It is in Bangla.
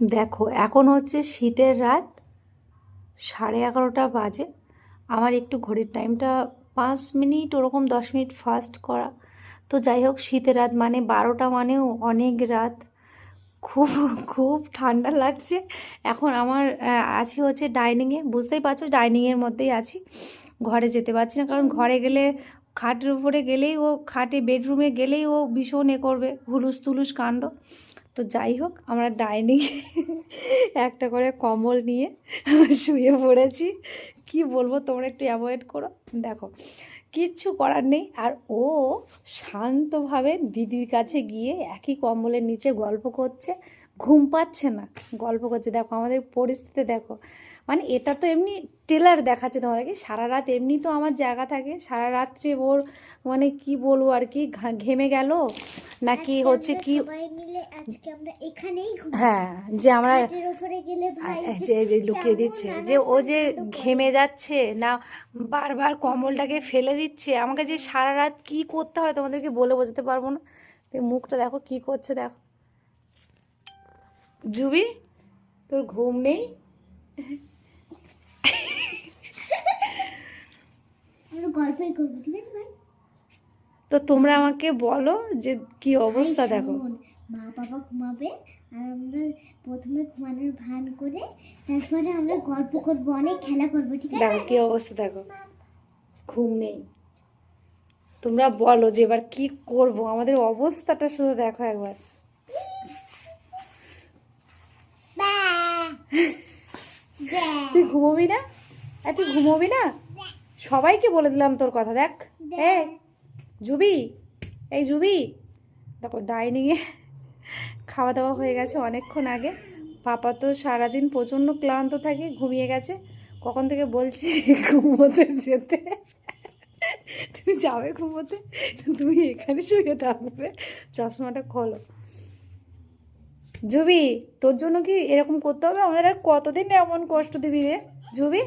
দেখো, এখন হচ্ছে শীতের রাত সাড়ে এগারোটা বাজে। আমার একটু ঘড়ির টাইমটা পাঁচ মিনিট, ওরকম দশ মিনিট ফাস্ট করা। তো যাই হোক, শীতের রাত মানে বারোটা মানেও অনেক রাত। খুব খুব ঠান্ডা লাগছে। এখন আমার আছি হচ্ছে ডাইনিংয়ে বুঝতেই পারছ ডাইনিংয়ের মধ্যেই আছি। ঘরে যেতে পারছি না, কারণ ঘরে গেলে, খাটের উপরে গেলেই ও, খাটে বেডরুমে গেলেই ও ভীষণ এ করবে। হুলুস তুলুস কাণ্ড। তো যাই হোক আমরা ডাইনিং একটা করে কম্বল নিয়ে শুয়ে পড়েছি। কি বলব তোমরা একটু অ্যাভয়েড করো। দেখো কিচ্ছু করার নেই। আর ও শান্তভাবে দিদির কাছে গিয়ে একই কম্বলের নিচে গল্প করছে। ঘুম পাচ্ছে না গল্প করছে। দেখো আমাদের পরিস্থিতি দেখো। মানে এটা তো এমনি টেলার দেখাচ্ছে তোমাদেরকে। সারা রাত এমনি তো আমার জায়গা থাকে। সারা রাত্রে ওর মানে কি বলব আর কি ঘেমে গেল? নাকি হচ্ছে কি আজকে আমরা এখানেই হ্যাঁ যে আমরা উপরে গেলে ভাই যে যে লুকিয়ে দিচ্ছে যে ও যে ঘেমে যাচ্ছে না বারবার কম্বলটাকে ফেলে দিচ্ছে আমাকে যে সারা রাত কি করতে হয় তোমাদেরকে বলে বোঝাতে পারব না। মুখটা দেখো কি করছে দেখো। জুবি তোর ঘুম নেই? গল্পই করব ঠিক আছে ভাই? তো তোমরা আমাকে বলো যে কি অবস্থা দেখো। মা বাবা ঘুমাবে আর আমরা প্রথমে ঘুমানোর ভান করে তারপরে আমরা গল্প করব অনেক খেলা করব ঠিক আছে? দেখো কি অবস্থা দেখো। ঘুম নেই। তোমরা বলো যে এবার কি করব? আমাদের অবস্থাটা শুধু দেখো একবার। তুই ঘুমোবি না? তুই ঘুমোবি না? সবাইকে বলে দিলাম তোর কথা দেখ। এ জুবি? এই জুবি? দেখো ডাইনিংয়ে খাওয়া দাওয়া হয়ে গেছে অনেকক্ষণ আগে। পাপা তো সারাদিন প্রচণ্ড ক্লান্ত থাকে, ঘুমিয়ে গেছে। কখন থেকে বলছি, ঘুমোতে যেতে। তুমি যাবে ঘুমোতে? তুমি এখানে শুয়ে থাকবে। চশমাটা খোলো। জুবি তোর জন্য কি এরকম করতে হবে? আমাদের আর কতদিন এমন কষ্ট দিবি রে? জুবি